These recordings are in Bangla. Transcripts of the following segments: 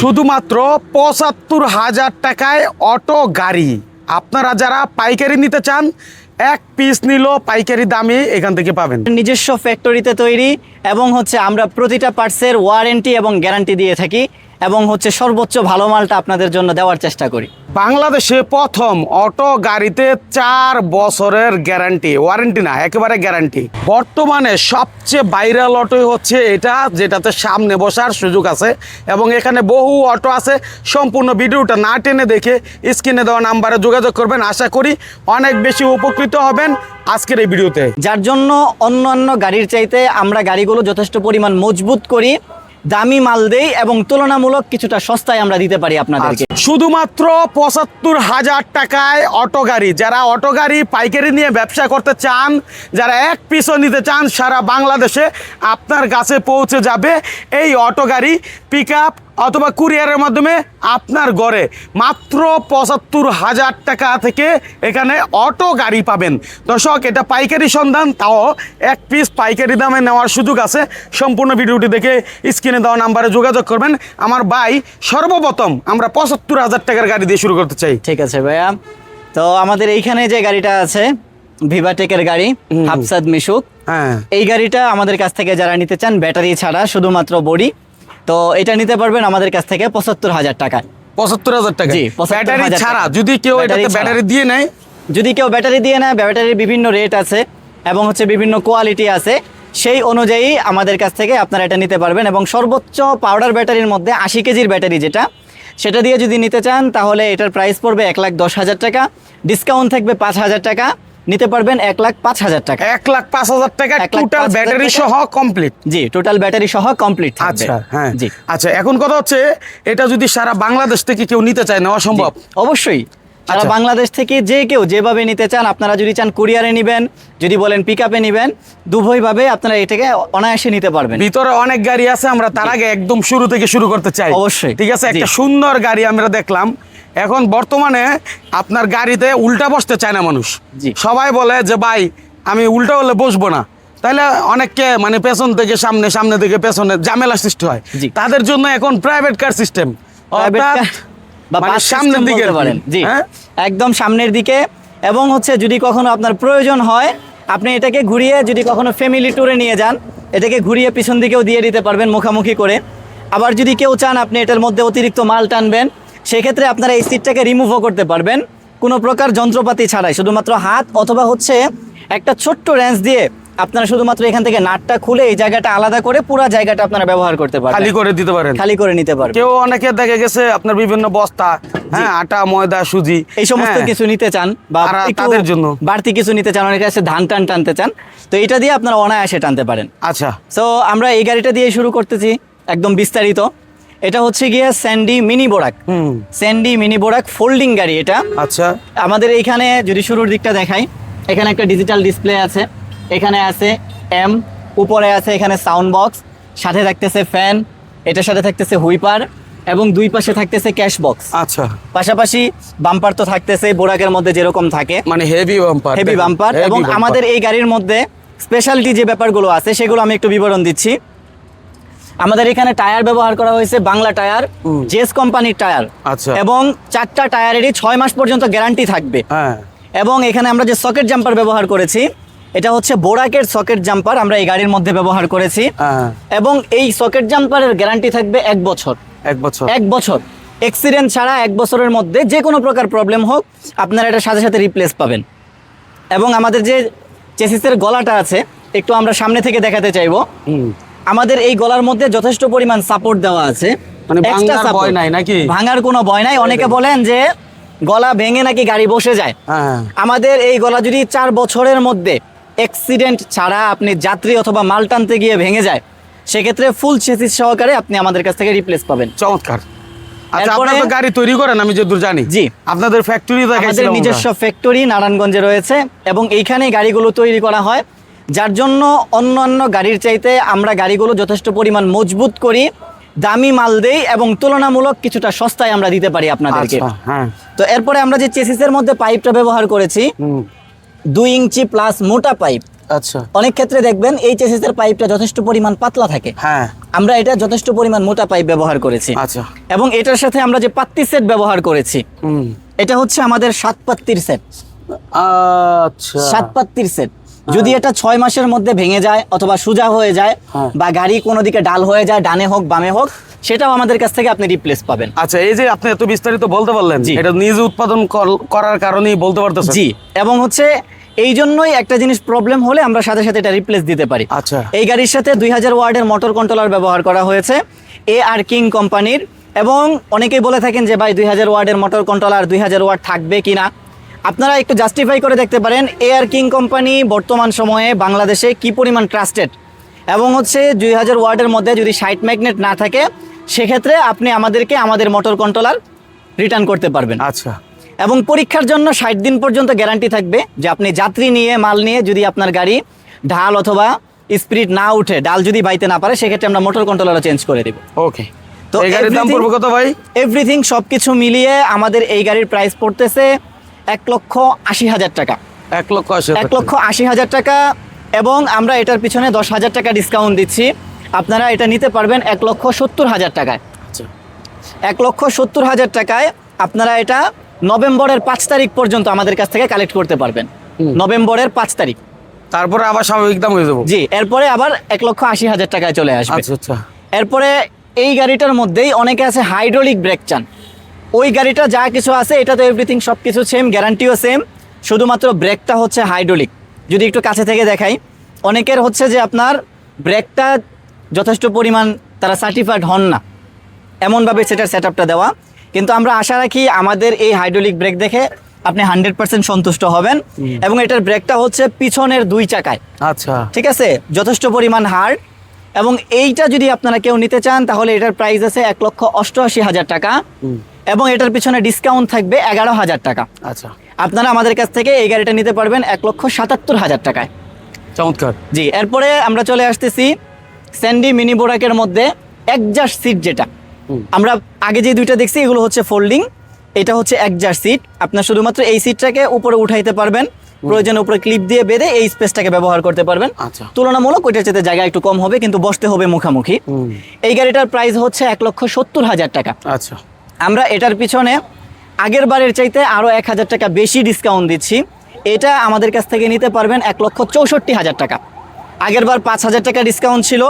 শুধুমাত্র পঁচাত্তর হাজার টাকায় অটো, গাড়ি। আপনারা যারা পাইকারি নিতে চান, এক পিস নিল পাইকারি দামে এখান থেকে পাবেন। নিজস্ব ফ্যাক্টরিতে তৈরি এবং হচ্ছে আমরা প্রতিটা পার্টসের ওয়ারেন্টি এবং গ্যারান্টি দিয়ে থাকি। এবং হচ্ছে সর্বোচ্চ ভালো মালটা আপনাদের জন্য দেওয়ার চেষ্টা করি। বাংলাদেশে প্রথম অটো গাড়িতে চার বছরের গ্যারান্টি ওয়ারেন্টি না একেবারে গ্যারান্টি। বর্তমানে সবচেয়ে ভাইরাল অটোই হচ্ছে এটা যেটাতে সামনে বসার সুযোগ আছে এবং এখানে বহু অটো আছে। সম্পূর্ণ ভিডিওটা না টেনে দেখে স্ক্রিনে দেওয়া নাম্বারে যোগাযোগ করবেন। আশা করি অনেক বেশি উপকৃত হবেন আজকের এই ভিডিওতে। যার জন্য অন্যান্য গাড়ির চাইতে আমরা গাড়িগুলো যথেষ্ট পরিমাণ মজবুত করি। দামি মাল দেই এবং তুলনামূলক কিছুটা সস্তায় আমরা দিতে পারি আপনাদেরকে। শুধুমাত্র পঁচাত্তর হাজার টাকায় অটো গাড়ি। যারা অটো গাড়ি, পাইকারি নিয়ে ব্যবসা করতে চান, যারা এক পিসও নিতে চান, সারা বাংলাদেশে আপনার কাছে পৌঁছে যাবে এই অটো গাড়ি পিক অথবা কুরিয়ারের মাধ্যমে আপনার ঘরে মাত্র পঁচাত্তর হাজার টাকা থেকে এখানে অটো গাড়ি পাবেন। দর্শক এটা পাইকারি সন্ধান তাও এক পিস পাইকারি দামে নেওয়ার সুযোগ আছে। সম্পূর্ণ ভিডিওটি দেখে স্ক্রিনে দেওয়া নাম্বারে যোগাযোগ করবেন। আমার ভাই সর্বপ্রথম আমরা পঁচাত্তর হাজার টাকার গাড়ি দিয়ে শুরু করতে চাই। ঠিক আছে ভাইয়া। তো আমাদের এইখানে যে গাড়িটা আছে ভিভাটেকের গাড়ি হাফসাদ মিশুক। হ্যাঁ। এই গাড়িটা আমাদের কাছ থেকে যারা নিতে চান ব্যাটারি ছাড়া শুধুমাত্র বডি। তো এটা নিতে পারবেন আমাদের কাছ থেকে পঁচাত্তর হাজার টাকায়। পঁচাত্তর হাজার টাকা জি, ব্যাটারি ছাড়া যদি কেউ এটাতে ব্যাটারি দিয়ে নেয়? যদি কেউ ব্যাটারি দিয়ে নেয় ব্যাটারির বিভিন্ন রেট আছে এবং হচ্ছে বিভিন্ন কোয়ালিটি আছে সেই অনুযায়ী আমাদের কাছ থেকে আপনারা এটা নিতে পারবেন এবং সর্বোচ্চ পাউডার ব্যাটারির মধ্যে আশি কেজির ব্যাটারি যেটা সেটা দিয়ে যদি নিতে চান তাহলে এটার প্রাইস পড়বে এক লাখ দশ হাজার টাকা ডিসকাউন্ট থাকবে পাঁচ হাজার টাকা নিতে পারবেন এক লাখ পাঁচ হাজার টাকা। এক লাখ পাঁচ হাজার টাকা টোটাল ব্যাটারি সহ কমপ্লিট জি টোটাল ব্যাটারি সহ কমপ্লিট থাকবে। আচ্ছা হ্যাঁ। জি। আচ্ছা এখন কথা হচ্ছে এটা যদি সারা বাংলাদেশ থেকে কেউ নিতে চায় নেওয়া সম্ভব? অবশ্যই। সারা আচ্ছা। বাংলাদেশ থেকে যে কেউ যেভাবে নিতে চান আপনারা যদি চান কুরিয়ারে নেবেন যদি বলেন পিক আপে নেবেন দুভয়ভাবে আপনারা এটাকে অনায়াসে নিতে পারবেন। ভিতরে অনেক গাড়ি আছে আমরা তার আগে একদম শুরু থেকে শুরু করতে চাই। অবশ্যই। ঠিক আছে? একটা সুন্দর গাড়ি আমরা দেখলাম। এখন বর্তমানে আপনার গাড়িতে উল্টা বসতে চায় না মানুষ। জি। সবাই বলে যে ভাই আমি উল্টা হলে বসবো না। তাহলে অনেককে মানে পেছন থেকে সামনে সামনে থেকে পেছনে ঝামেলা সৃষ্টি হয়। তাদের জন্য এখন প্রাইভেট কার সিস্টেম মানে সামনের দিকে হ্যাঁ? একদম সামনের দিকে। এবং হচ্ছে যদি কখনো আপনার প্রয়োজন হয় আপনি এটাকে ঘুরিয়ে যদি কখনো ফ্যামিলি ট্যুরে নিয়ে যান এটাকে ঘুরিয়ে পিছন দিকেও দিয়ে দিতে পারবেন মুখামুখি করে। আবার যদি কেউ চান আপনি এটার মধ্যে অতিরিক্ত মাল টানবেন। সেক্ষেত্রে আপনারা এই সিটটাকে রিমুভও করতে পারবেন। কোনো প্রকার যন্ত্রপাতি ছাড়াই শুধুমাত্র হাত অথবা হচ্ছে একটা ছোট্ট রেঞ্জ দিয়ে আপনারা শুধুমাত্র এখান থেকে নাটটা খুলে এই জায়গাটা আলাদা করে পুরো জায়গাটা আপনারা ব্যবহার করতে পারবেন। খালি করে দিতে পারেন। খালি করে নিতে পারবেন। কেউ অনেকে দেখে গেছে আপনার বিভিন্ন বস্তা হ্যাঁ আটা ময়দা সুজি এই সমস্ত হ্যাঁ। কিছু নিতে চান বা তাদের জন্য? বাড়তি কিছু নিতে চান অনেকে আছে ধান টান টানতে চান তো এটা দিয়ে আপনারা অনায়াসে টানতে পারেন। আচ্ছা। সো আমরা এই গাড়িটা দিয়ে শুরু করতেছি একদম বিস্তারিত। এটা হচ্ছে গিয়ে স্যান্ডি মিনি বোরাক। হুম। স্যান্ডি মিনি বোরাক ফোল্ডিং গাড়ি এটা। আচ্ছা। আমাদের এইখানে যদি শুরুর দিকটা দেখাই এখানে একটা ডিজিটাল ডিসপ্লে আছে। এখানে আছে এম উপরে আছে এখানে সাউন্ড বক্স সাথে থাকতেছে ফ্যান এটার সাথে থাকতেছে হুইপার এবং দুই পাশে থাকতেছে ক্যাশ বক্স আচ্ছা। পাশাপাশি বাম্পার তো থাকতেছে বোরাকের মধ্যে যেরকম থাকে। মানে হেভি বাম্পার হেভি বাম্পার এবং আমাদের এই গাড়ির মধ্যে স্পেশালিটি যে ব্যাপারগুলো আছে সেগুলো আমি একটু বিবরণ দিচ্ছি। আমাদের এখানে টায়ার ব্যবহার করা হয়েছে বাংলা টায়ার জেস কোম্পানির টায়ার আচ্ছা। এবং চারটা টায়ারেরই ছয় মাস পর্যন্ত গ্যারান্টি থাকবে। হ্যাঁ। এবং এখানে আমরা যে সকেট জাম্পার ব্যবহার করেছি এটা হচ্ছে বোরাকের সকেট জাম্পার আমরা এই গাড়ির মধ্যে ব্যবহার করেছি। হ্যাঁ। এবং এই সকেট জাম্পারের গ্যারান্টি থাকবে এক বছর। এক বছর। এক বছর। অ্যাক্সিডেন্ট ছাড়া এক বছরের মধ্যে যে কোনো প্রকার প্রবলেম হোক আপনারা এটার সাথে সাথে রিপ্লেস পাবেন। এবং আমাদের যে চেসিসের গলাটা আছে একটু আমরা সামনে থেকে দেখাতে চাইব। আমাদের এই গলার মধ্যে যথেষ্ট পরিমাণ সাপোর্ট দেওয়া আছে। মানে ভাঙার ভয় নাই নাকি? ভাঙার কোনো ভয় নাই। অনেকে বলেন যে গলা ভেঙে নাকি গাড়ি বসে যায়। হ্যাঁ আমাদের এই গলা যদি চার বছরের মধ্যে অ্যাক্সিডেন্ট ছাড়া আপনি যাত্রী অথবা মাল টানতে গিয়ে ভেঙে যায় সেক্ষেত্রে ফুল চেসিস সহকারে আপনি আমাদের কাছ থেকে রিপ্লেস পাবেন। চমৎকার। আচ্ছা আপনারা তো গাড়ি তৈরি করেন আমি যতদূর জানি। জি। আপনাদের ফ্যাক্টরি আমাদের নিজস্ব ফ্যাক্টরি নারায়ণগঞ্জে রয়েছে এবং এইখানেই গাড়িগুলো তৈরি করা হয়। যার জন্য অন্যান্য গাড়ির চাইতে আমরা গাড়িগুলো যথেষ্ট পরিমাণ মজবুত করি দামি মাল দেই এবং তুলনামূলক কিছুটা সস্তায় আমরা দিতে পারি আপনাদেরকে। আচ্ছা হ্যাঁ। তো এরপরে আমরা যে চেসিসের মধ্যে পাইপটা ব্যবহার করেছি দুই ইঞ্চি প্লাস মোটা পাইপ। আচ্ছা। অনেক ক্ষেত্রে দেখবেন এই চেসিসের পাইপটা যথেষ্ট পরিমাণ পাতলা থাকে। হ্যাঁ। আমরা এটা যথেষ্ট পরিমাণ মোটা পাইপ ব্যবহার করেছি। আচ্ছা। এবং এটার সাথে আমরা যে পাত্তি সেট ব্যবহার করেছি এটা হচ্ছে আমাদের সাত পাত্তির সেট। আচ্ছা। সাত পাত্তির সেট। যদি এটা ছয় মাসের মধ্যে ভেঙে যায় অথবা সোজা হয়ে যায় হ্যাঁ। বা গাড়ি কোনো দিকে ডাল হয়ে যায় ডানে হোক বামে হোক সেটাও আমাদের কাছ থেকে আপনি রিপ্লেস পাবেন। আচ্ছা এই যে আপনি এত বিস্তারিত বলতে পারলেন জি। এটা নিজে উৎপাদন করার কারণেই বলতে পারতেছেন। জি এবং হচ্ছে এই জন্যই একটা জিনিস প্রবলেম হলে আমরা সাথে সাথে এটা রিপ্লেস দিতে পারি। আচ্ছা। এই গাড়ির সাথে দুই হাজার ওয়ার্ডের মোটর কন্ট্রোলার ব্যবহার করা হয়েছে এ আর কিং কোম্পানির এবং অনেকেই বলে থাকেন যে ভাই দুই হাজার ওয়ার্ডের মোটর কন্ট্রোলার দুই হাজার ওয়ার্ড থাকবে কি না আপনারা একটু জাস্টিফাই করে দেখতে পারেন এ আর কিং কোম্পানি বর্তমান সময়ে বাংলাদেশে কি পরিমাণ ট্রাস্টেড এবং হচ্ছে দুই হাজার ওয়ার্ডের মধ্যে যদি সাইট ম্যাগনেট না থাকে সেক্ষেত্রে আপনি আমাদেরকে আমাদের মোটর কন্ট্রোলার রিটার্ন করতে পারবেন। আচ্ছা। এবং পরীক্ষার জন্য ষাট দিন পর্যন্ত গ্যারান্টি থাকবে যে আপনি যাত্রী নিয়ে মাল নিয়ে যদি আপনার গাড়ি ঢাল অথবা স্পিড না উঠে ডাল যদি বাইতে না পারে সেক্ষেত্রে আমরা মোটর কন্ট্রোলারও চেঞ্জ করে দেব। ওকে তো এই গাড়ির দাম পড়বে কত ভাই? এভরিথিং সব কিছু মিলিয়ে আমাদের এই গাড়ির প্রাইস পড়তেছে এক লক্ষ আশি হাজার টাকা। এক লক্ষ আশি এক লক্ষ আশি হাজার টাকা এবং আমরা এটার পিছনে দশ হাজার টাকা ডিসকাউন্ট দিচ্ছি। আপনারা এটা নিতে পারবেন এক লক্ষ সত্তর হাজার টাকায়। আচ্ছা। এক লক্ষ সত্তর হাজার টাকায় আপনারা এটা নভেম্বরের পাঁচ তারিখ পর্যন্ত আমাদের কাছ থেকে কালেক্ট করতে পারবেন। নভেম্বরের পাঁচ তারিখ। তারপরে আবার স্বাভাবিক দাম হয়ে যাব। জি এরপরে আবার এক লক্ষ আশি হাজার টাকায় চলে আসবে। আচ্ছা আচ্ছা। এরপরে এই গাড়িটার মধ্যেই অনেকে আছে হাইড্রোলিক ব্রেক চান। ওই গাড়িটা যা কিছু আছে এটা তো এভরিথিং সব কিছু সেম গ্যারান্টিও সেম শুধুমাত্র ব্রেকটা হচ্ছে হাইড্রোলিক যদি একটু কাছে থেকে দেখাই অনেকের হচ্ছে যে আপনার ব্রেকটা যথেষ্ট পরিমাণ তারা সার্টিফাইড হন না। এমনভাবে সেটার সেট আপটা দেওয়া। কিন্তু আমরা আশা রাখি আমাদের এই হাইড্রোলিক ব্রেক দেখে আপনি হান্ড্রেড পার্সেন্ট সন্তুষ্ট হবেন। এবং এটার ব্রেকটা হচ্ছে পিছনের দুই চাকায়। আচ্ছা। ঠিক আছে? যথেষ্ট পরিমাণ হার্ড। এবং এইটা যদি আপনারা কেউ নিতে চান তাহলে এটার প্রাইস আছে এক লক্ষ অষ্টআশি হাজার টাকা। এবং এটার পিছনে ডিসকাউন্ট থাকবে এগারো হাজার টাকা। আচ্ছা। আপনারা আমাদের কাছ থেকে এই গাড়িটা নিতে পারবেন এক লক্ষ সাতাত্তর হাজার টাকায়। চমৎকার। জি এরপরে আমরা চলে আসতেছি স্যান্ডি মিনি বোরাকের মধ্যে একজাস্ট সিট যেটা। আমরা আগে যে দুইটা দেখছি এগুলো হচ্ছে ফোল্ডিং এটা হচ্ছে একজাস্ট সিট আপনার শুধুমাত্র এই সিটটাকে উপরে উঠাইতে পারবেন প্রয়োজনে উপরে ক্লিপ দিয়ে বেঁধে এই স্পেসটাকে ব্যবহার করতে পারবেন। আচ্ছা। তুলনামূলক ওইটার চেয়ে জায়গা একটু কম হবে কিন্তু বসতে হবে মুখামুখি। এই গাড়িটার প্রাইস হচ্ছে এক লক্ষ সত্তর হাজার টাকা। আচ্ছা। আমরা এটার পিছনে আগের বারের চাইতে আরও এক হাজার টাকা বেশি ডিসকাউন্ট দিচ্ছি। এটা আমাদের কাছ থেকে নিতে পারবেন এক লক্ষ চৌষট্টি হাজার টাকা। আগের বার পাঁচ হাজার টাকা ডিসকাউন্ট ছিল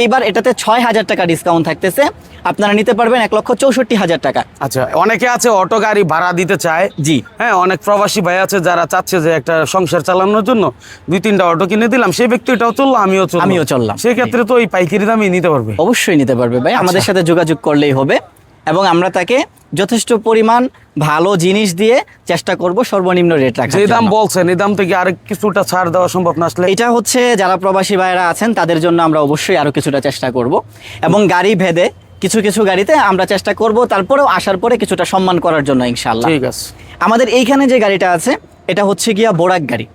এইবার এটাতে ছয় হাজার টাকা ডিসকাউন্ট থাকতেছে। আপনারা নিতে পারবেন এক লক্ষ চৌষট্টি হাজার টাকা। আচ্ছা অনেকে আছে অটো গাড়ি ভাড়া দিতে চায়। জি। হ্যাঁ অনেক প্রবাসী ভাই আছে যারা চাচ্ছে যে একটা সংসার চালানোর জন্য দুই তিনটা অটো কিনে দিলাম সেই ব্যক্তি এটাও চলল আমিও চললাম। আমিও চললাম। সেক্ষেত্রে তো ওই পাইকারি দামই নিতে পারবে। অবশ্যই নিতে পারবে ভাই আমাদের আচ্ছা। সাথে যোগাযোগ করলেই হবে। এবং আমরা তাকে যথেষ্ট পরিমাণ ভালো জিনিস দিয়ে চেষ্টা করব সর্বনিম্ন রেট রাখার যে দাম বলছেন এই দাম থেকে আরেক কিছুটা ছাড় দেওয়া সম্ভব না আসলে? এটা হচ্ছে যারা প্রবাসী ভাইয়েরা আছেন তাদের জন্য আমরা অবশ্যই আরও কিছুটা চেষ্টা করব। এবং গাড়ি ভেদে কিছু কিছু গাড়িতে আমরা চেষ্টা করব তারপরেও আসার পরে কিছুটা সম্মান করার জন্য ইনশাল্লাহ ঠিক আছে। আমাদের এইখানে যে গাড়িটা আছে এটা হচ্ছে গিয়া বোরাক গাড়ি।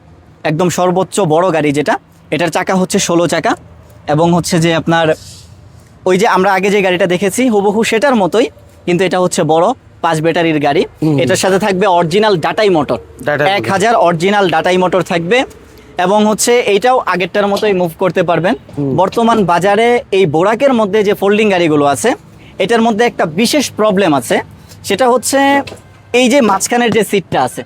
একদম সর্বোচ্চ বড় গাড়ি যেটা। এটার চাকা হচ্ছে ষোলো চাকা এবং হচ্ছে যে আপনার ওই যে আমরা আগে যে গাড়িটা দেখেছি হুবহু সেটার মতোই কিন্তু এটা হচ্ছে বড় পাঁচ ব্যাটারির গাড়ি। এটার সাথে থাকবে অরিজিনাল ডাটাই মোটর এক হাজার অরিজিনাল ডাটাই মোটর থাকবে এবং হচ্ছে এইটাও আগেরটার মতোই মুভ করতে পারবেন। বর্তমান বাজারে এই বোরাকের মধ্যে যে ফোল্ডিং গাড়িগুলো আছে এটার মধ্যে একটা বিশেষ প্রবলেম আছে। সেটা হচ্ছে এই যে মাঝখানের যে সিটটা আছে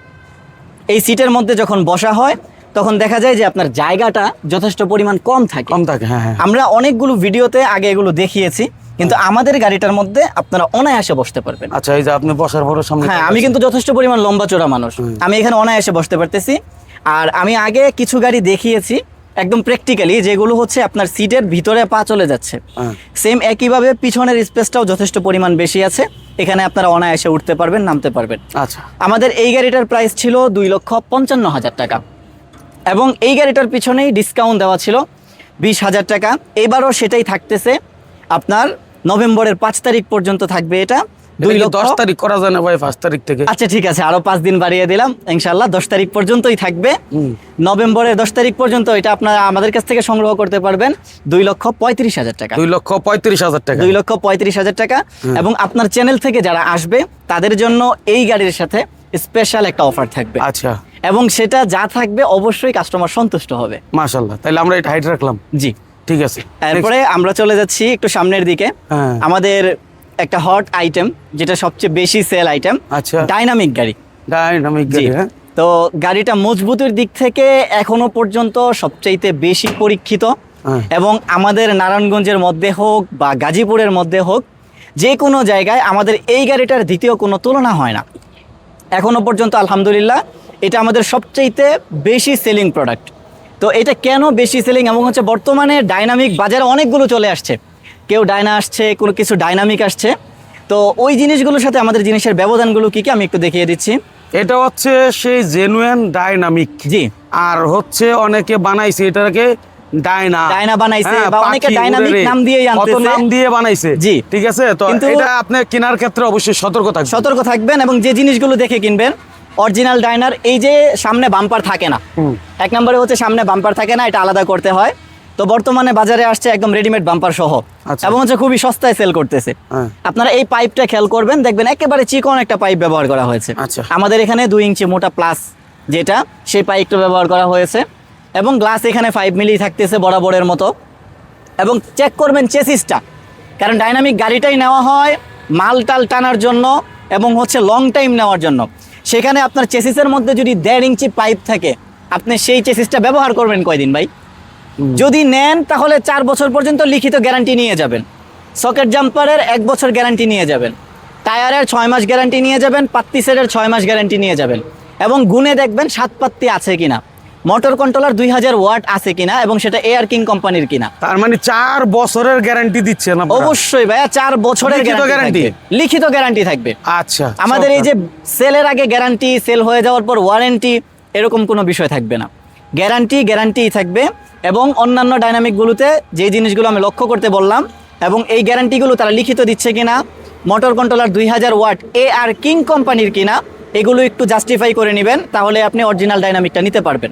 এই সিটের মধ্যে যখন বসা হয় তখন দেখা যায় যে আপনার জায়গাটা যথেষ্ট পরিমাণ কম থাকে। কম থাকে হ্যাঁ হ্যাঁ। আমরা অনেকগুলো ভিডিওতে আগে এগুলো দেখিয়েছি কিন্তু আমাদের গাড়িটার মধ্যে আপনারা অনায়াসে বসতে পারবেন। আচ্ছা এই যে আপনি বসার পরে সামনে হ্যাঁ আমি কিন্তু যথেষ্ট পরিমাণ লম্বা চোরা মানুষ। আমি এখানে অনায়াসে বসতে পারতেছি। আর আমি আগে কিছু গাড়ি দেখিয়েছি একদম প্র্যাকটিক্যালি যেগুলো হচ্ছে আপনার সিটের ভিতরে পা চলে যাচ্ছে। হ্যাঁ। সেম একইভাবে পিছনের স্পেসটাও যথেষ্ট পরিমাণ বেশি আছে। এখানে আপনারা অনায়াসে উঠতে পারবেন নামতে পারবেন। আচ্ছা। আমাদের এই গাড়িটার প্রাইস ছিল দুই লক্ষ পঞ্চান্ন হাজার টাকা। এবং এই গাড়িটার পিছনেই ডিসকাউন্ট দেওয়া ছিল বিশ হাজার টাকা। এবারও সেটাই থাকতেছে। আপনার নভেম্বরের পাঁচ তারিখ পর্যন্ত থাকবে এটা। দুই দশ তারিখ করা যায় না ভাই পাঁচ তারিখ থেকে? আচ্ছা ঠিক আছে আরও পাঁচ দিন বাড়িয়ে দিলাম। ইনশাল্লাহ দশ তারিখ পর্যন্তই থাকবে। নভেম্বরের দশ তারিখ পর্যন্ত এটা আপনারা আমাদের কাছ থেকে সংগ্রহ করতে পারবেন। দুই লক্ষ পঁয়ত্রিশ হাজার টাকা। দুই লক্ষ পঁয়ত্রিশ হাজার টাকা। দুই লক্ষ পঁয়ত্রিশ হাজার টাকা। এবং আপনার চ্যানেল থেকে যারা আসবে তাদের জন্য এই গাড়ির সাথে স্পেশাল একটা অফার থাকবে। আচ্ছা। এবং সেটা যা থাকবে অবশ্যই কাস্টমার সন্তুষ্ট হবে। মাশাল্লাহ তাহলে আমরা এটা হাইট রাখলাম? জি। ঠিক আছে। তারপরে আমরা চলে যাচ্ছি একটু সামনের দিকে। হ্যাঁ। আমাদের একটা হট আইটেম যেটা সবচেয়ে বেশি সেল আইটেম আচ্ছা। ডাইনামিক গাড়ি। ডাইনামিক গাড়ি হ্যাঁ। তো গাড়িটা মজবুতের দিক থেকে এখনও পর্যন্ত সবচাইতে বেশি পরীক্ষিত। হ্যাঁ। এবং আমাদের নারায়ণগঞ্জের মধ্যে হোক বা গাজীপুরের মধ্যে হোক যে কোনো জায়গায় আমাদের এই গাড়িটার দ্বিতীয় কোনো তুলনা হয় না। এখনও পর্যন্ত আলহামদুলিল্লাহ এটা আমাদের সবচাইতে বেশি সেলিং প্রোডাক্ট তো এটা কেন বেশি সেলিং এবং হচ্ছে বর্তমানে ডাইনামিক বাজারে অনেকগুলো চলে আসছে। কেউ ডাইনা আসছে কোনো কিছু ডাইনামিক আসছে। তো ওই জিনিসগুলোর সাথে আমাদের জিনিসের ব্যবধানগুলো কি কি আমি একটু দেখিয়ে দিচ্ছি। এটা হচ্ছে সেই জেনুইন ডাইনামিক জি। আর হচ্ছে অনেকে বানাইছে এটাকে ডাইনা ডায়না বানাইছে হ্যাঁ, বা অনেকে ডাইনামিক নাম দিয়েই আনতেছে। নাম দিয়ে বানাইছে। জি। ঠিক আছে? তো এটা আপনি কেনার ক্ষেত্রে অবশ্যই সতর্ক থাকবেন। সতর্ক থাকবেন এবং যে জিনিসগুলো দেখে কিনবেন অরিজিনাল ডাইনার এই যে সামনে বাম্পার থাকে না। এক নম্বরে হচ্ছে সামনে বাম্পার থাকে না এটা আলাদা করতে হয়। তো বর্তমানে বাজারে আসছে একদম রেডিমেড বাম্পার সহ। আচ্ছা। এবং হচ্ছে খুবই সস্তায় সেল করতেছে। হ্যাঁ। আপনারা এই পাইপটা খেয়াল করবেন দেখবেন একেবারে চিকন একটা পাইপ ব্যবহার করা হয়েছে। আচ্ছা। আমাদের এখানে দুই ইঞ্চি মোটা প্লাস যেটা সেই পাইপটা ব্যবহার করা হয়েছে। এবং গ্লাস এখানে ফাইভ মিলি থাকতেছে বরাবরের মতো। এবং চেক করবেন চেসিসটা কারণ ডাইনামিক গাড়িটাই নেওয়া হয় মাল টাল টানার জন্য এবং হচ্ছে লং টাইম নেওয়ার জন্য। সেখানে আপনার চেসিসের মধ্যে যদি দেড় ইঞ্চি পাইপ থাকে আপনি সেই চেসিসটা ব্যবহার করবেন কয়দিন ভাই? যদি নেন তাহলে চার বছর পর্যন্ত লিখিত গ্যারান্টি নিয়ে যাবেন। সকেট জাম্পারের এক বছর গ্যারান্টি নিয়ে যাবেন। টায়ারের ছয় মাস গ্যারান্টি নিয়ে যাবেন পাত্তি সেটের ছয় মাস গ্যারান্টি নিয়ে যাবেন। এবং গুনে দেখবেন সাত পাত্তি আছে কিনা। মোটর কন্ট্রোলার দুই হাজার ওয়াট আছে কিনা এবং সেটা এয়ার কিং কোম্পানির কিনা? তার মানে চার বছরের গ্যারান্টি দিচ্ছে আপনারা? অবশ্যই ভাইয়া চার বছরের লিখিত গ্যারান্টি লিখিত গ্যারান্টি থাকবে। আচ্ছা আমাদের এই যে। সেলের আগে গ্যারান্টি সেল হয়ে যাওয়ার পর ওয়ারেন্টি এরকম কোনো বিষয় থাকবে না। গ্যারান্টি গ্যারান্টিই থাকবে এবং অন্যান্য ডাইনামিকগুলোতে যে জিনিসগুলো আমি লক্ষ্য করতে বললাম এবং এই গ্যারান্টিগুলো তারা লিখিত দিচ্ছে কিনা মোটর কন্ট্রোলার দুই হাজার ওয়াট এ আর কিং কোম্পানির কিনা এগুলো একটু জাস্টিফাই করে নেবেন তাহলে আপনি অরিজিনাল ডাইনামিকটা নিতে পারবেন।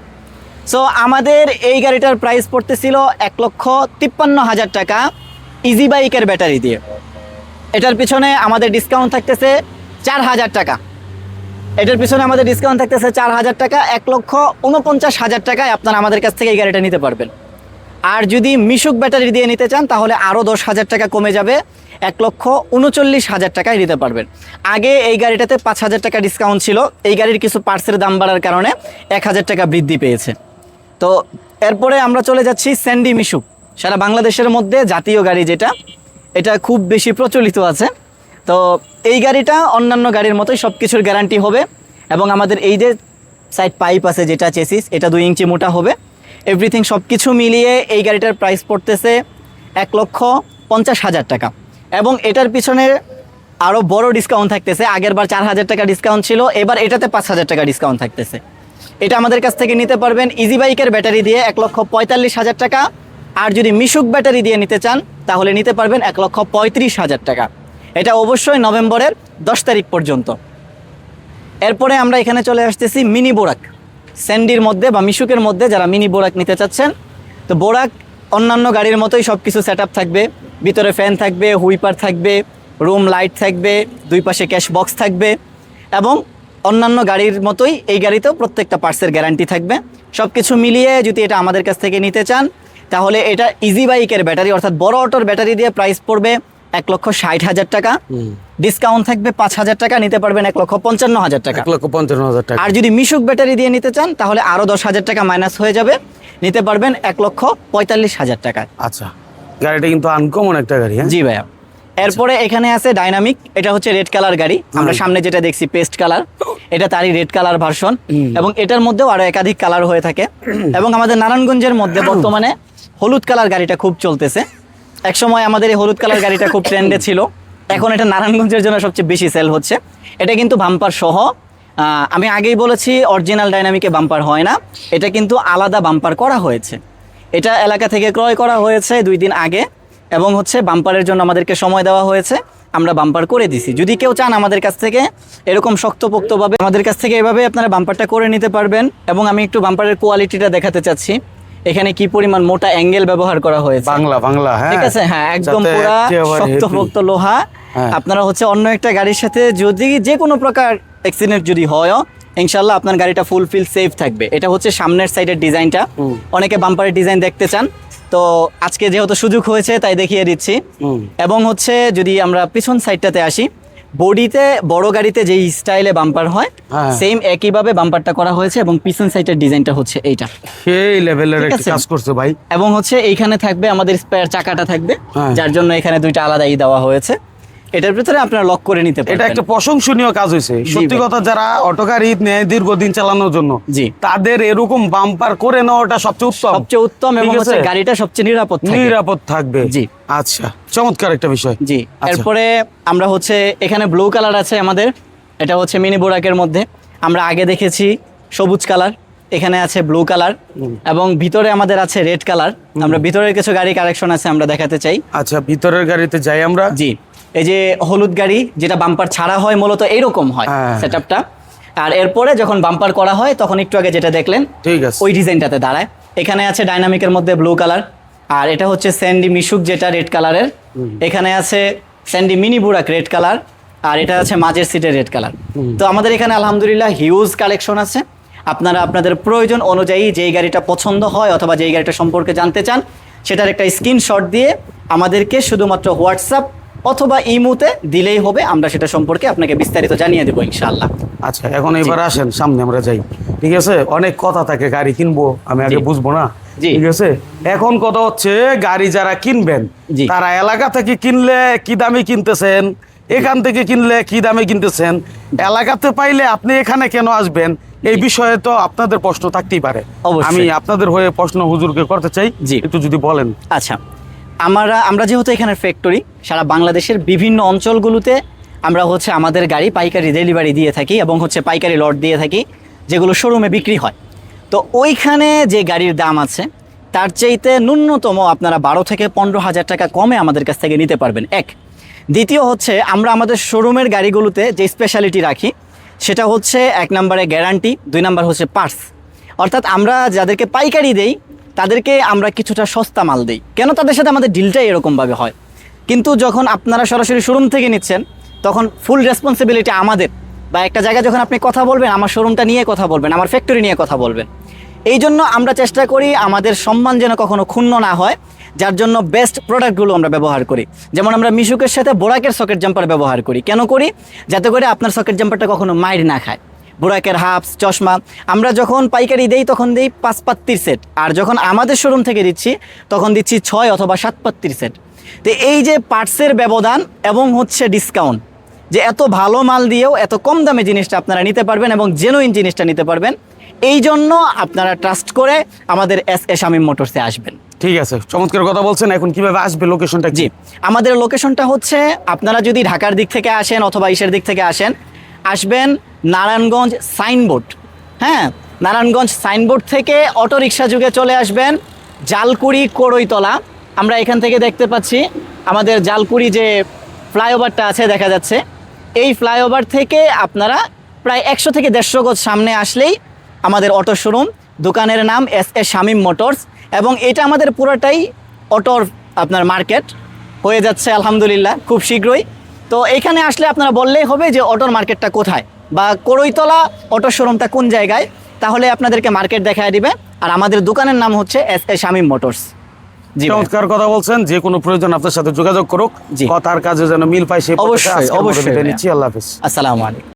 সো আমাদের এই গাড়িটার প্রাইস পড়তেছিল এক লক্ষ তিপ্পান্ন হাজার টাকা ইজি বাইকের ব্যাটারি দিয়ে। এটার পিছনে আমাদের ডিসকাউন্ট থাকতেছে চার হাজার টাকা। এটার পিছনে আমাদের ডিসকাউন্ট থাকতেছে চার হাজার টাকা, এক লক্ষ উনপঞ্চাশ হাজার টাকায় আপনারা আমাদের কাছ থেকে এই গাড়িটা নিতে পারবেন। আর যদি মিশুক ব্যাটারি দিয়ে নিতে চান, তাহলে আরও দশ হাজার টাকা কমে যাবে, এক লক্ষ উনচল্লিশ হাজার টাকায় নিতে পারবেন। আগে এই গাড়িটাতে পাঁচ হাজার টাকা ডিসকাউন্ট ছিল, এই গাড়ির কিছু পার্টসের দাম বাড়ার কারণে এক হাজার টাকা বৃদ্ধি পেয়েছে। তো এরপরে আমরা চলে যাচ্ছি স্যান্ডি মিশুক, সারা বাংলাদেশের মধ্যে জাতীয় গাড়ি যেটা, এটা খুব বেশি প্রচলিত আছে। তো এই গাড়িটা অন্যান্য গাড়ির মতোই সব কিছুর গ্যারান্টি হবে এবং আমাদের এই যে সাইড পাইপ আছে যেটা চেসিস এটা দুই ইঞ্চি মোটা হবে। এভরিথিং সব কিছু মিলিয়ে এই গাড়িটার প্রাইস পড়তেছে এক লক্ষ পঞ্চাশ হাজার টাকা। এবং এটার পিছনে আরও বড় ডিসকাউন্ট থাকতেছে আগের বার চার হাজার টাকা ডিসকাউন্ট ছিল, এবার এটাতে পাঁচ হাজার টাকা ডিসকাউন্ট থাকতেছে। এটা আমাদের কাছ থেকে নিতে পারবেন ইজি বাইকের ব্যাটারি দিয়ে এক লক্ষ পঁয়তাল্লিশ হাজার টাকা। আর যদি মিশুক ব্যাটারি দিয়ে নিতে চান, তাহলে নিতে পারবেন এক লক্ষ পঁয়ত্রিশ হাজার টাকা। এটা অবশ্যই নভেম্বরের দশ তারিখ পর্যন্ত। এরপরে আমরা এখানে চলে আসতেছি মিনি বোরাক স্যান্ডির মধ্যে বা মিশুকের মধ্যে যারা মিনি বোরাক নিতে চাচ্ছেন, তো বোরাক অন্যান্য গাড়ির মতোই সব কিছু সেট থাকবে। ভিতরে ফ্যান থাকবে, হুইপার থাকবে রুম লাইট থাকবে, দুই পাশে ক্যাশ বক্স থাকবে এবং অন্যান্য গাড়ির মতোই এই গাড়িতেও প্রত্যেকটা পার্টসের গ্যারান্টি থাকবে। সব কিছু মিলিয়ে যদি এটা আমাদের কাছ থেকে নিতে চান তাহলে এটা ইজি বাইকের ব্যাটারি অর্থাৎ বড় অটোর ব্যাটারি দিয়ে প্রাইস পড়বে এক লক্ষ ষাট হাজার টাকা। ডিসকাউন্ট থাকবে পাঁচ হাজার টাকা নিতে পারবেন এক লক্ষ পঞ্চান্ন হাজার টাকা। এক লক্ষ পঞ্চান্ন হাজার টাকা। আর যদি মিশুক ব্যাটারি দিয়ে নিতে চান তাহলে আরও দশ হাজার টাকা মাইনাস হয়ে যাবে। নিতে পারবেন এক লক্ষ পঁয়তাল্লিশ হাজার টাকা। আচ্ছা গাড়িটা কিন্তু আনকমন একটা গাড়ি হ্যাঁ? জি ভাইয়া। এরপরে এখানে আছে ডাইনামিক এটা হচ্ছে রেড কালার গাড়ি। আমরা সামনে যেটা দেখছি পেস্ট কালার এটা তারই রেড কালার ভার্সন এবং এটার মধ্যেও আরও একাধিক কালার হয়ে থাকে। এবং আমাদের নারায়ণগঞ্জের মধ্যে বর্তমানে হলুদ কালার গাড়িটা খুব চলতেছে। এক সময় আমাদের এই হলুদ কালার গাড়িটা খুব ট্রেন্ডে ছিল। এখন এটা নারায়ণগঞ্জের জন্য সবচেয়ে বেশি সেল হচ্ছে। এটা কিন্তু বাম্পার সহ আহ, আমি আগেই বলেছি অরিজিনাল ডাইনামিকে বাম্পার হয় না। এটা কিন্তু আলাদা বাম্পার করা হয়েছে। এটা এলাকা থেকে ক্রয় করা হয়েছে দুই দিন আগে। এবং হচ্ছে বাম্পারের জন্য আমাদেরকে সময় দেওয়া হয়েছে। আমরা বাম্পার করে দিছি। যদি কেউ চান আমাদের কাছ থেকে এরকম শক্তপোক্তভাবে আমাদের কাছ থেকে এভাবে আপনারা বাম্পারটা করে নিতে পারবেন এবং আমি একটু বাম্পারের কোয়ালিটিটা দেখাতে চাচ্ছি। এখানে কি পরিমাণ মোটা অ্যাঙ্গেল ব্যবহার করা হয়েছে? বাংলা বাংলা হ্যাঁ। ঠিক আছে? হ্যাঁ একদম পুরা শক্তপোক্ত লোহা। হ্যাঁ। আপনারা হচ্ছে অন্য একটা গাড়ির সাথে যদি যে কোনো প্রকার অ্যাক্সিডেন্ট যদি হয় ইনশাল্লাহ আপনার গাড়িটা ফুল ফিল সেফ থাকবে। এটা হচ্ছে সামনের সাইডের ডিজাইনটা। অনেকে বাম্পারের ডিজাইন দেখতে চান। তো আজকে যেহেতু সুযোগ হয়েছে তাই দেখিয়ে দিচ্ছি। এবং হচ্ছে যদি আমরা পিছন সাইডটাতে আসি বডিতে বড় গাড়িতে যে স্টাইলে বাম্পার হয়। সেম একইভাবে বাম্পারটা করা হয়েছে এবং পিছন সাইডের ডিজাইনটা হচ্ছে এইটা। সেই লেভেলের একটা কাজ করছে ভাই। এবং হচ্ছে এইখানে থাকবে আমাদের স্পেয়ার চাকাটা থাকবে হ্যাঁ। যার জন্য এখানে দুইটা আলাদাই দেওয়া হয়েছে। এটার ভিতরে আপনারা লক করে নিতে এটা একটা প্রশংসনীয় কাজ হয়েছে। সত্যি কথা যারা অটো গাড়ি নেয় দীর্ঘদিন চালানোর জন্য জি। তাদের এরকম বাম্পার করে নেওয়াটা সবচেয়ে উত্তম। সবচেয়ে উত্তম এবং হচ্ছে গাড়িটা সবচেয়ে নিরাপদ নিরাপদ থাকবে। জি। আচ্ছা চমৎকার একটা বিষয়। জি আচ্ছা। এরপরে আমরা হচ্ছে এখানে ব্লু কালার আছে আমাদের। এটা হচ্ছে মিনি বোরাকের মধ্যে। আমরা আগে দেখেছি সবুজ কালার এখানে আছে ব্লু কালার এবং ভিতরে আমাদের আছে রেড কালার আমরা ভিতরের কিছু গাড়ি কালেকশন আছে আমরা দেখাতে চাই। আচ্ছা ভিতরের গাড়িতে যাই আমরা। জি। এই যে হলুদ গাড়ি যেটা বাম্পার ছাড়া হয় মূলত এইরকম হয় হ্যাঁ। সেটআপটা আর এরপরে যখন বাম্পার করা হয় তখন একটু আগে যেটা দেখলেন ঠিক আছে। ওই ডিজাইনটাতে দাঁড়ায়। এখানে আছে ডাইনামিকের মধ্যে ব্লু কালার আর এটা হচ্ছে স্যান্ডি মিশুক যেটা রেড কালারের এখানে আছে Sandy mini Buraq red colour আর এটা আছে মাঝের সিটের রেড কালার তো আমাদের এখানে আলহামদুলিল্লাহ হিউজ কালেকশন আছে। আপনারা আপনাদের প্রয়োজন অনুযায়ী যেই গাড়িটা পছন্দ হয় অথবা যেই গাড়িটা সম্পর্কে জানতে চান সেটার একটা স্ক্রিনশট দিয়ে আমাদেরকে শুধুমাত্র হোয়াটসঅ্যাপ অথবা ইমুতে দিলেই হবে আমরা সেটা সম্পর্কে আপনাকে বিস্তারিত জানিয়ে দেবো ইনশাআল্লাহ। আচ্ছা এখন এবার আসেন সামনে আমরা যাই। ঠিক আছে? অনেক কথা থাকে গাড়ি কিনবো আমি আগে বুঝব না? ঠিক আছে? এখন কথা হচ্ছে গাড়ি যারা কিনবেন তারা এলাকা থেকে কিনলে কি দামে কিনতেছেন? এখান থেকে কিনলে কি দামে কিনতেছেন? এলাকাতে পাইলে আপনি এখানে কেন আসবেন? এই বিষয়ে তো আপনাদের প্রশ্ন থাকতেই পারে। আমি আপনাদের হয়ে প্রশ্ন হুজুরকে করতে চাই। একটু যদি বলেন। আচ্ছা আমরা আমরা যেহেতু এখানে ফ্যাক্টরি সারা বাংলাদেশের বিভিন্ন অঞ্চলগুলোতে আমরা হচ্ছে আমাদের গাড়ি পাইকারি ডেলিভারি দিয়ে থাকি এবং হচ্ছে পাইকারি লট দিয়ে থাকি, যেগুলো শোরুমে বিক্রি হয়। তো ওইখানে যে গাড়ির দাম আছে, তার চাইতে ন্যূনতম আপনারা বারো থেকে পনেরো হাজার টাকা কমে আমাদের কাছ থেকে নিতে পারবেন। এক। দ্বিতীয় হচ্ছে, আমরা আমাদের শোরুমের গাড়িগুলোতে যে স্পেশালিটি রাখি, সেটা হচ্ছে এক নম্বরে গ্যারান্টি দুই নাম্বার হচ্ছে পার্স অর্থাৎ আমরা যাদেরকে পাইকারি দেই তাদেরকে আমরা কিছুটা সস্তা মাল দিই। কেন তাদের সাথে আমাদের ডিলটাই এরকমভাবে হয়? কিন্তু যখন আপনারা সরাসরি শোরুম থেকে নিচ্ছেন, তখন ফুল রেসপন্সিবিলিটি আমাদের। বা একটা জায়গায় যখন আপনি কথা বলবেন, আমার শোরুমটা নিয়ে কথা বলবেন, আমার ফ্যাক্টরি নিয়ে কথা বলবেন। এই জন্য আমরা চেষ্টা করি আমাদের সম্মান যেন কখনো ক্ষুণ্ণ না হয়, যার জন্য বেস্ট প্রোডাক্টগুলো আমরা ব্যবহার করি। যেমন আমরা মিশুকের সাথে বোরাকের সকেট জাম্পার ব্যবহার করি। কেন করি? যাতে করে আপনার সকেট জাম্পারটা কখনো মাইর না খায়। বুরাকের হাফস চশমা। আমরা যখন পাইকারি দেই তখন দিই পাঁচ পাত্তির সেট। আর যখন আমাদের শোরুম থেকে দিচ্ছি তখন দিচ্ছি ছয় অথবা সাত পাত্তির সেট। তো এই যে পার্টসের ব্যবধান এবং হচ্ছে ডিসকাউন্ট যে এত ভালো মাল দিয়েও এত কম দামে জিনিসটা আপনারা নিতে পারবেন এবং জেনুইন জিনিসটা নিতে পারবেন এই জন্য আপনারা ট্রাস্ট করে আমাদের এস এ শামীম মোটরসে আসবেন। ঠিক আছে চমৎকার কথা বলছেন। এখন কীভাবে আসবে লোকেশনটা জি আমাদের লোকেশনটা হচ্ছে আপনারা যদি ঢাকার দিক থেকে আসেন অথবা ইসের দিক থেকে আসেন আসবেন নারায়ণগঞ্জ সাইনবোর্ড। হ্যাঁ নারায়ণগঞ্জ সাইনবোর্ড থেকে অটো রিক্সা যুগে চলে আসবেন জালকুড়ি কোড়ইতলা। আমরা এখান থেকে দেখতে পাচ্ছি আমাদের জালকুড়ি যে ফ্লাইওভারটা আছে দেখা যাচ্ছে। এই ফ্লাইওভার থেকে আপনারা প্রায় একশো থেকে দেড়শো গজ সামনে আসলেই আমাদের অটো শোরুম। দোকানের নাম এস এ শামীম মোটরস এবং এটা আমাদের পুরোটাই অটোর আপনার মার্কেট। হয়ে যাচ্ছে আলহামদুলিল্লাহ, খুব শীঘ্রই। তো এখানে আসলে আপনারা বললেই হবে যে অটোর মার্কেটটা কোথায়? বা করইতলা অটো শোরুমটা কোন জায়গায়? তাহলে আপনাদেরকে মার্কেট দেখায় দিবে। আর আমাদের দোকানের নাম হচ্ছে এস এ শামীম মোটরস। চমৎকার কথা বলছেন। যে কোনো প্রয়োজন আপনার সাথে যোগাযোগ করুক। যে কথার কাজে যেন মিল পাই সে অবশ্যই, অবশ্যই নিচ্ছি। আল্লাহ হাফিজ। আসসালামু আলাইকুম।